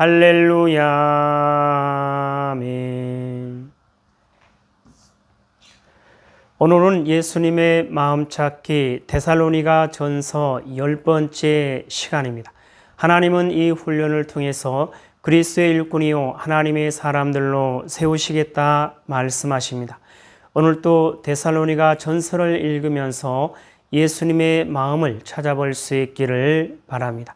할렐루야, 아멘. 오늘은 예수님의 마음 찾기 데살로니가 전서 열 번째 시간입니다. 하나님은 이 훈련을 통해서 그리스의 일꾼이요 하나님의 사람들로 세우시겠다 말씀하십니다. 오늘 또 데살로니가 전서를 읽으면서 예수님의 마음을 찾아볼 수 있기를 바랍니다.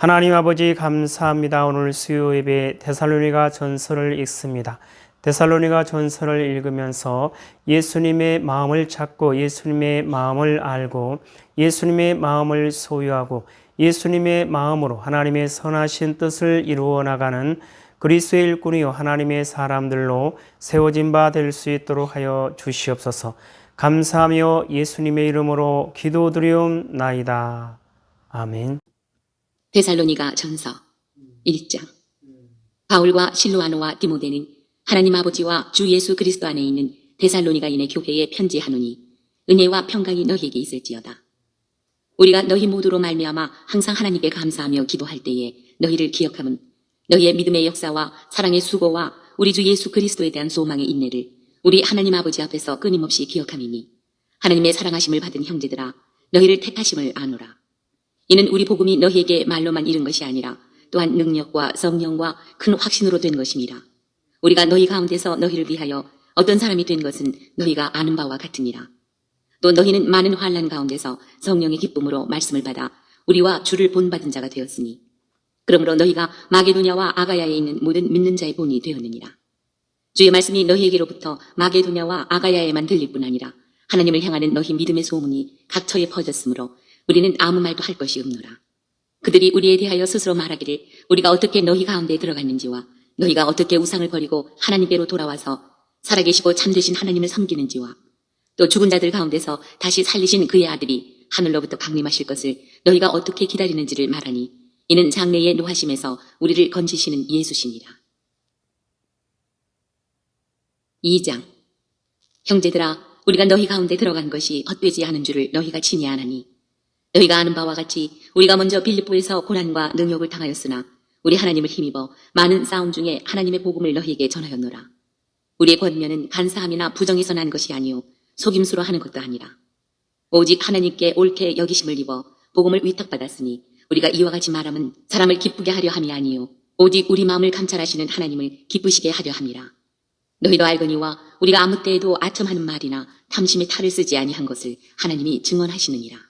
하나님 아버지 감사합니다. 오늘 수요 예배 데살로니가 전서를 읽습니다. 데살로니가 전서를 읽으면서 예수님의 마음을 찾고 예수님의 마음을 알고 예수님의 마음을 소유하고 예수님의 마음으로 하나님의 선하신 뜻을 이루어 나가는 그리스도의 일꾼이요 하나님의 사람들로 세워진 바 될 수 있도록 하여 주시옵소서. 감사하며 예수님의 이름으로 기도드리옵나이다. 아멘. 데살로니가 전서 1장 바울과 실로아노와 디모데는 하나님 아버지와 주 예수 그리스도 안에 있는 데살로니가인의 교회에 편지하노니 은혜와 평강이 너희에게 있을지어다. 우리가 너희 모두로 말미암아 항상 하나님께 감사하며 기도할 때에 너희를 기억함은 너희의 믿음의 역사와 사랑의 수고와 우리 주 예수 그리스도에 대한 소망의 인내를 우리 하나님 아버지 앞에서 끊임없이 기억함이니 하나님의 사랑하심을 받은 형제들아 너희를 택하심을 아노라. 이는 우리 복음이 너희에게 말로만 이른 것이 아니라 또한 능력과 성령과 큰 확신으로 된 것임이라. 우리가 너희 가운데서 너희를 위하여 어떤 사람이 된 것은 너희가 아는 바와 같으니라. 또 너희는 많은 환란 가운데서 성령의 기쁨으로 말씀을 받아 우리와 주를 본받은 자가 되었으니 그러므로 너희가 마게도냐와 아가야에 있는 모든 믿는 자의 본이 되었느니라. 주의 말씀이 너희에게로부터 마게도냐와 아가야에만 들릴 뿐 아니라 하나님을 향하는 너희 믿음의 소문이 각처에 퍼졌으므로 우리는 아무 말도 할 것이 없노라. 그들이 우리에 대하여 스스로 말하기를 우리가 어떻게 너희 가운데 들어갔는지와 너희가 어떻게 우상을 버리고 하나님께로 돌아와서 살아계시고 참되신 하나님을 섬기는지와 또 죽은 자들 가운데서 다시 살리신 그의 아들이 하늘로부터 강림하실 것을 너희가 어떻게 기다리는지를 말하니 이는 장래의 노하심에서 우리를 건지시는 예수시니라. 2장 형제들아 우리가 너희 가운데 들어간 것이 헛되지 않은 줄을 너희가 친히 아나니 너희가 아는 바와 같이 우리가 먼저 빌립보에서 고난과 능욕을 당하였으나 우리 하나님을 힘입어 많은 싸움 중에 하나님의 복음을 너희에게 전하였노라. 우리의 권면은 간사함이나 부정에서 난 것이 아니요 속임수로 하는 것도 아니라 오직 하나님께 옳게 여기심을 입어 복음을 위탁받았으니 우리가 이와 같이 말함은 사람을 기쁘게 하려 함이 아니요 오직 우리 마음을 감찰하시는 하나님을 기쁘시게 하려 함이라. 너희도 알거니와 우리가 아무 때에도 아첨하는 말이나 탐심의 탈을 쓰지 아니한 것을 하나님이 증언하시느니라.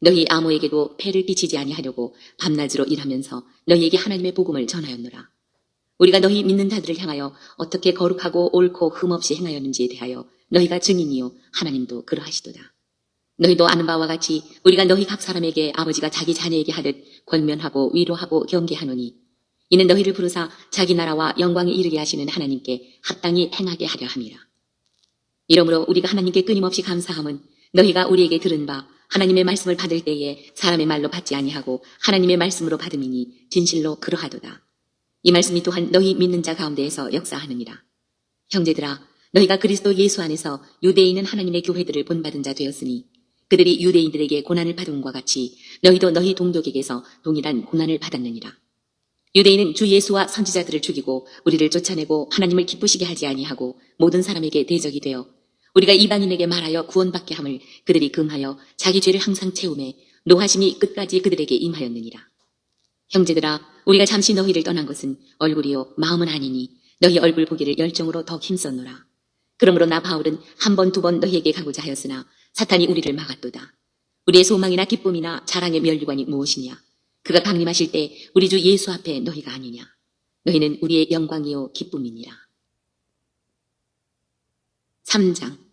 너희 아무에게도 폐를 끼치지 아니하려고 밤낮으로 일하면서 너희에게 하나님의 복음을 전하였노라. 우리가 너희 믿는 자들을 향하여 어떻게 거룩하고 옳고 흠없이 행하였는지에 대하여 너희가 증인이요 하나님도 그러하시도다. 너희도 아는 바와 같이 우리가 너희 각 사람에게 아버지가 자기 자녀에게 하듯 권면하고 위로하고 경계하노니 이는 너희를 부르사 자기 나라와 영광에 이르게 하시는 하나님께 합당히 행하게 하려 함이라. 이러므로 우리가 하나님께 끊임없이 감사함은 너희가 우리에게 들은 바 하나님의 말씀을 받을 때에 사람의 말로 받지 아니하고 하나님의 말씀으로 받음이니 진실로 그러하도다. 이 말씀이 또한 너희 믿는 자 가운데에서 역사하느니라. 형제들아, 너희가 그리스도 예수 안에서 유대인은 하나님의 교회들을 본받은 자 되었으니 그들이 유대인들에게 고난을 받음과 같이 너희도 너희 동족에게서 동일한 고난을 받았느니라. 유대인은 주 예수와 선지자들을 죽이고 우리를 쫓아내고 하나님을 기쁘시게 하지 아니하고 모든 사람에게 대적이 되어 우리가 이방인에게 말하여 구원받게 함을 그들이 금하여 자기 죄를 항상 채우매 노하심이 끝까지 그들에게 임하였느니라. 형제들아 우리가 잠시 너희를 떠난 것은 얼굴이요 마음은 아니니 너희 얼굴 보기를 열정으로 더 힘썼노라. 그러므로 나 바울은 한 번 두번 너희에게 가고자 하였으나 사탄이 우리를 막았도다. 우리의 소망이나 기쁨이나 자랑의 면류관이 무엇이냐? 그가 강림하실 때 우리 주 예수 앞에 너희가 아니냐? 너희는 우리의 영광이요 기쁨이니라. 3장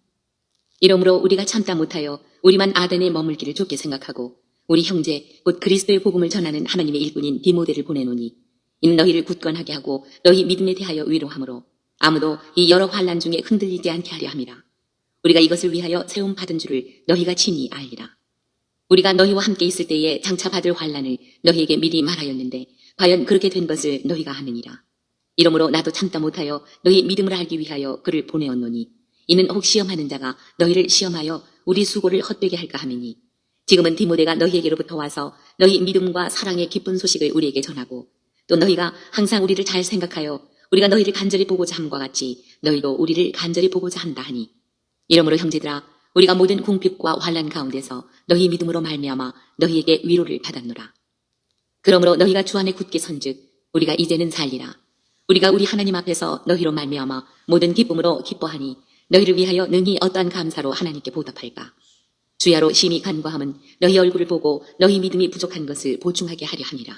이러므로 우리가 참다 못하여 우리만 아덴에 머물기를 좋게 생각하고 우리 형제 곧 그리스도의 복음을 전하는 하나님의 일꾼인 디모데를 보내노니 이는 너희를 굳건하게 하고 너희 믿음에 대하여 위로하므로 아무도 이 여러 환란 중에 흔들리지 않게 하려 함이라. 우리가 이것을 위하여 세움 받은 줄을 너희가 친히 알리라. 우리가 너희와 함께 있을 때에 장차 받을 환란을 너희에게 미리 말하였는데 과연 그렇게 된 것을 너희가 아느니라. 이러므로 나도 참다 못하여 너희 믿음을 알기 위하여 그를 보내었노니 이는 혹 시험하는 자가 너희를 시험하여 우리 수고를 헛되게 할까 함이니 지금은 디모데가 너희에게로부터 와서 너희 믿음과 사랑의 기쁜 소식을 우리에게 전하고 또 너희가 항상 우리를 잘 생각하여 우리가 너희를 간절히 보고자 함과 같이 너희도 우리를 간절히 보고자 한다 하니 이러므로 형제들아 우리가 모든 궁핍과 환란 가운데서 너희 믿음으로 말미암아 너희에게 위로를 받았노라. 그러므로 너희가 주 안에 굳게 선즉 우리가 이제는 살리라. 우리가 우리 하나님 앞에서 너희로 말미암아 모든 기쁨으로 기뻐하니 너희를 위하여 능히 어떠한 감사로 하나님께 보답할까? 주야로 심히 간과함은 너희 얼굴을 보고 너희 믿음이 부족한 것을 보충하게 하려 함이라.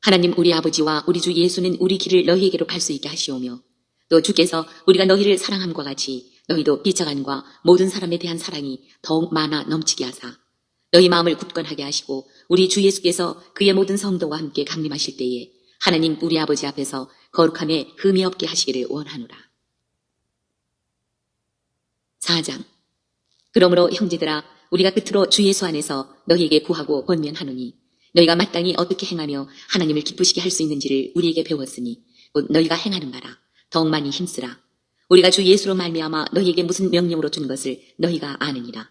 하나님 우리 아버지와 우리 주 예수는 우리 길을 너희에게로 갈 수 있게 하시오며 또 주께서 우리가 너희를 사랑함과 같이 너희도 비차간과 모든 사람에 대한 사랑이 더욱 많아 넘치게 하사 너희 마음을 굳건하게 하시고 우리 주 예수께서 그의 모든 성도와 함께 강림하실 때에 하나님 우리 아버지 앞에서 거룩함에 흠이 없게 하시기를 원하노라. 4장. 그러므로 형제들아 우리가 끝으로 주 예수 안에서 너희에게 구하고 권면하노니 너희가 마땅히 어떻게 행하며 하나님을 기쁘시게 할 수 있는지를 우리에게 배웠으니 곧 너희가 행하는 바라. 더욱 많이 힘쓰라. 우리가 주 예수로 말미암아 너희에게 무슨 명령으로 준 것을 너희가 아느니라.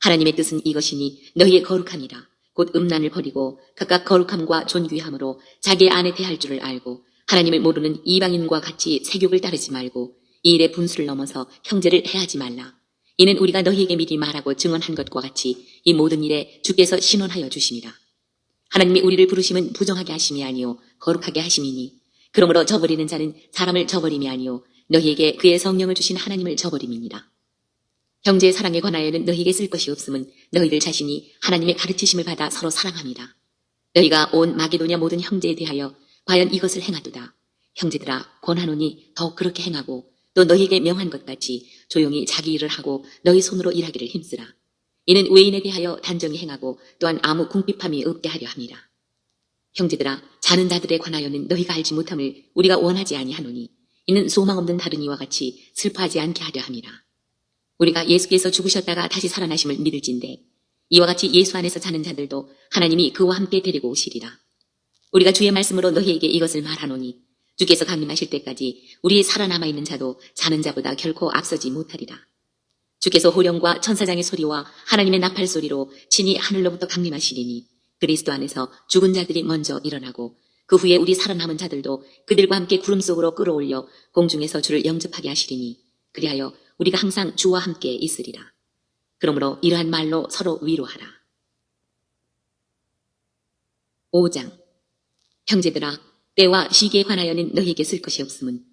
하나님의 뜻은 이것이니 너희의 거룩함이라. 곧 음란을 버리고 각각 거룩함과 존귀함으로 자기의 안에 대할 줄을 알고 하나님을 모르는 이방인과 같이 세욕을 따르지 말고 이 일의 분수를 넘어서 형제를 해하지 말라 이는 우리가 너희에게 미리 말하고 증언한 것과 같이 이 모든 일에 주께서 신원하여 주심이라 하나님이 우리를 부르심은 부정하게 하심이 아니요 거룩하게 하심이니 그러므로 저버리는 자는 사람을 저버림이 아니요 너희에게 그의 성령을 주신 하나님을 저버림이니라. 형제의 사랑에 관하여는 너희에게 쓸 것이 없음은 너희들 자신이 하나님의 가르치심을 받아 서로 사랑함이라. 너희가 온 마게도냐 모든 형제에 대하여 과연 이것을 행하도다. 형제들아 권하노니 더욱 그렇게 행하고 또 너희에게 명한 것 같이 조용히 자기 일을 하고 너희 손으로 일하기를 힘쓰라. 이는 외인에 대하여 단정히 행하고 또한 아무 궁핍함이 없게 하려 함이라. 형제들아 자는 자들에 관하여는 너희가 알지 못함을 우리가 원하지 아니하노니 이는 소망 없는 다른 이와 같이 슬퍼하지 않게 하려 함이라. 우리가 예수께서 죽으셨다가 다시 살아나심을 믿을진데 이와 같이 예수 안에서 자는 자들도 하나님이 그와 함께 데리고 오시리라. 우리가 주의 말씀으로 너희에게 이것을 말하노니 주께서 강림하실 때까지 우리 살아남아 있는 자도 자는 자보다 결코 앞서지 못하리라. 주께서 호령과 천사장의 소리와 하나님의 나팔 소리로 친히 하늘로부터 강림하시리니 그리스도 안에서 죽은 자들이 먼저 일어나고 그 후에 우리 살아남은 자들도 그들과 함께 구름 속으로 끌어올려 공중에서 주를 영접하게 하시리니 그리하여 우리가 항상 주와 함께 있으리라. 그러므로 이러한 말로 서로 위로하라. 5장 형제들아 때와 시기에 관하여는 너희에게 쓸 것이 없음은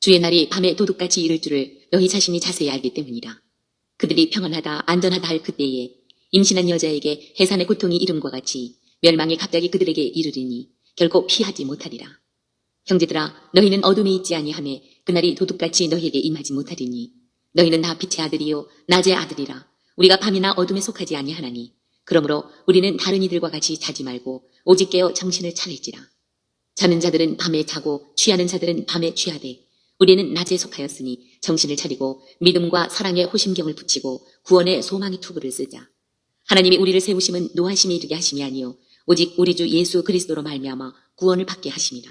주의 날이 밤에 도둑같이 이를 줄을 너희 자신이 자세히 알기 때문이라. 그들이 평안하다 안전하다 할 그때에 임신한 여자에게 해산의 고통이 이름과 같이 멸망이 갑자기 그들에게 이르리니 결코 피하지 못하리라. 형제들아 너희는 어둠에 있지 아니하매 그날이 도둑같이 너희에게 임하지 못하리니 너희는 다 빛의 아들이요 낮의 아들이라 우리가 밤이나 어둠에 속하지 아니하나니 그러므로 우리는 다른 이들과 같이 자지 말고 오직 깨어 정신을 차릴지라 자는 자들은 밤에 자고 취하는 자들은 밤에 취하되 우리는 낮에 속하였으니 정신을 차리고 믿음과 사랑의 호심경을 붙이고 구원의 소망의 투구를 쓰자 하나님이 우리를 세우심은 노하심이 이르게 하심이 아니요 오직 우리 주 예수 그리스도로 말미암아 구원을 받게 하심이라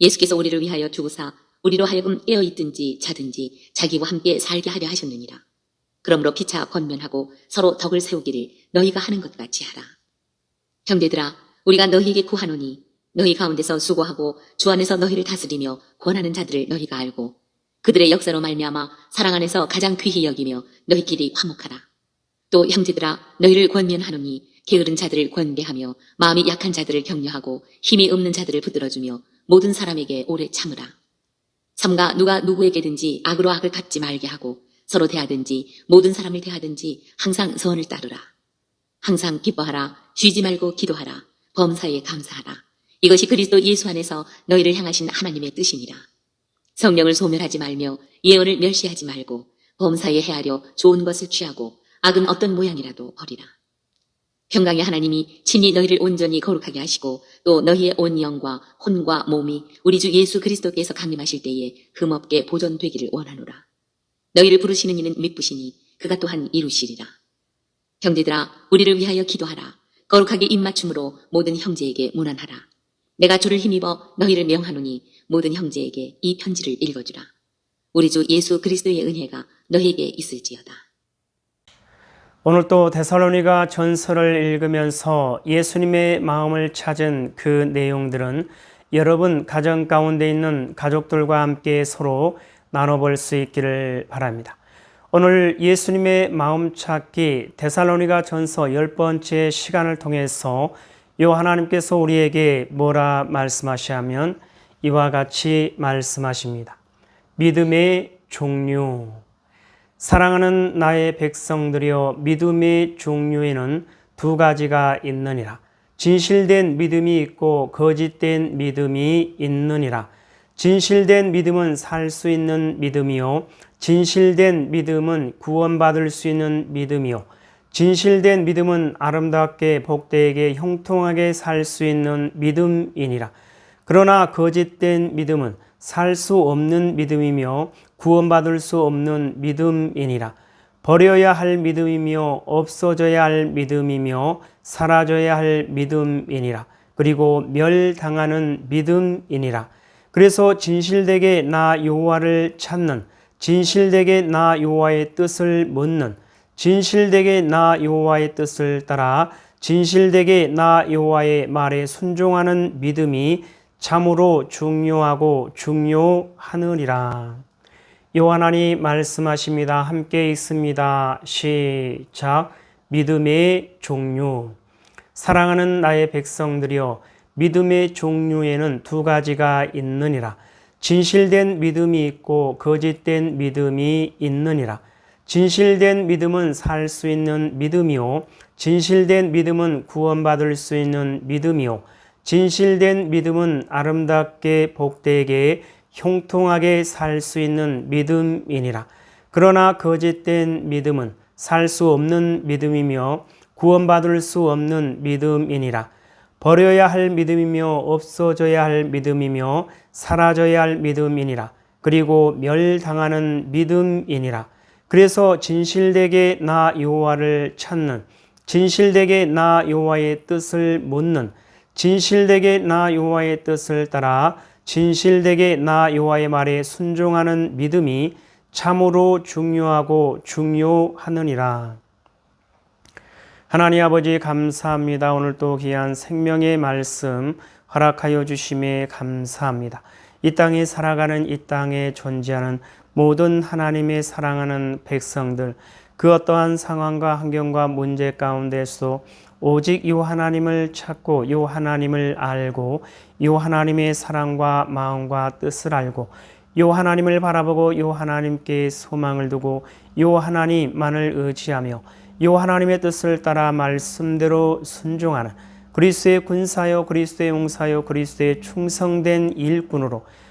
예수께서 우리를 위하여 죽으사 우리로 하여금 깨어 있든지 자든지 자기와 함께 살게 하려 하셨느니라. 그러므로 피차 권면하고 서로 덕을 세우기를 너희가 하는 것 같이 하라. 형제들아, 우리가 너희에게 구하노니 너희 가운데서 수고하고 주 안에서 너희를 다스리며 권하는 자들을 너희가 알고 그들의 역사로 말미암아 사랑 안에서 가장 귀히 여기며 너희끼리 화목하라. 또 형제들아, 너희를 권면하노니 게으른 자들을 권계하며 마음이 약한 자들을 격려하고 힘이 없는 자들을 붙들어주며 모든 사람에게 오래 참으라. 삼가 누가 누구에게든지 악으로 악을 갚지 말게 하고 서로 대하든지 모든 사람을 대하든지 항상 선을 따르라. 항상 기뻐하라. 쉬지 말고 기도하라. 범사에 감사하라. 이것이 그리스도 예수 안에서 너희를 향하신 하나님의 뜻이니라. 성령을 소멸하지 말며 예언을 멸시하지 말고 범사에 헤아려 좋은 것을 취하고 악은 어떤 모양이라도 버리라. 평강의 하나님이 친히 너희를 온전히 거룩하게 하시고 또 너희의 온 영과 혼과 몸이 우리 주 예수 그리스도께서 강림하실 때에 흠없게 보존되기를 원하노라. 너희를 부르시는 이는 미쁘시니 그가 또한 이루시리라. 형제들아 우리를 위하여 기도하라. 거룩하게 입맞춤으로 모든 형제에게 문안하라. 내가 주를 힘입어 너희를 명하노니 모든 형제에게 이 편지를 읽어주라. 우리 주 예수 그리스도의 은혜가 너희에게 있을지어다. 오늘 또 데살로니가 전서를 읽으면서 예수님의 마음을 찾은 그 내용들은 여러분 가정 가운데 있는 가족들과 함께 서로 나눠볼 수 있기를 바랍니다. 오늘 예수님의 마음 찾기 데살로니가 전서 열 번째 시간을 통해서 요 하나님께서 우리에게 뭐라 말씀하시냐면 이와 같이 말씀하십니다. 믿음의 종류. 사랑하는 나의 백성들이여 믿음의 종류에는 두 가지가 있느니라. 진실된 믿음이 있고 거짓된 믿음이 있느니라. 진실된 믿음은 살 수 있는 믿음이요. 진실된 믿음은 구원받을 수 있는 믿음이요. 진실된 믿음은 아름답게 복되게 형통하게 살 수 있는 믿음이니라. 그러나 거짓된 믿음은 살 수 없는 믿음이며 구원받을 수 없는 믿음이니라. 버려야 할 믿음이며 없어져야 할 믿음이며 사라져야 할 믿음이니라. 그리고 멸당하는 믿음이니라. 그래서 진실되게 나 여호와를 찾는 진실되게 나 여호와의 뜻을 묻는 진실되게 나 여호와의 뜻을 따라 진실되게 나 여호와의 말에 순종하는 믿음이 참으로 중요하고 중요하느니라. 요한하니 말씀하십니다. 함께 있습니다. 시작. 믿음의 종류. 사랑하는 나의 백성들이여 믿음의 종류에는 두 가지가 있느니라. 진실된 믿음이 있고 거짓된 믿음이 있느니라. 진실된 믿음은 살 수 있는 믿음이요. 진실된 믿음은 구원받을 수 있는 믿음이요. 진실된 믿음은 아름답게 복되게 형통하게 살 수 있는 믿음이니라. 그러나 거짓된 믿음은 살 수 없는 믿음이며 구원받을 수 없는 믿음이니라. 버려야 할 믿음이며 없어져야 할 믿음이며 사라져야 할 믿음이니라. 그리고 멸당하는 믿음이니라. 그래서 진실되게 나 여호와를 찾는 진실되게 나 여호와의 뜻을 묻는 진실되게 나 여호와의 뜻을 따라 진실되게 나 여호와의 말에 순종하는 믿음이 참으로 중요하고 중요하느니라. 하나님 아버지 감사합니다. 오늘 또 귀한 생명의 말씀 허락하여 주심에 감사합니다. 이 땅에 살아가는 이 땅에 존재하는 모든 하나님의 사랑하는 백성들 그 어떠한 상황과 환경과 문제 가운데서 오직 이 하나님을 찾고 이 하나님을 알고 이 하나님의 사랑과 마음과 뜻을 알고 이 하나님을 바라보고 이 하나님께 소망을 두고 이 하나님만을 의지하며 이 하나님의 뜻을 따라 말씀대로 순종하는 그리스도의 군사요 그리스도의 용사요 그리스도의 충성된 일꾼으로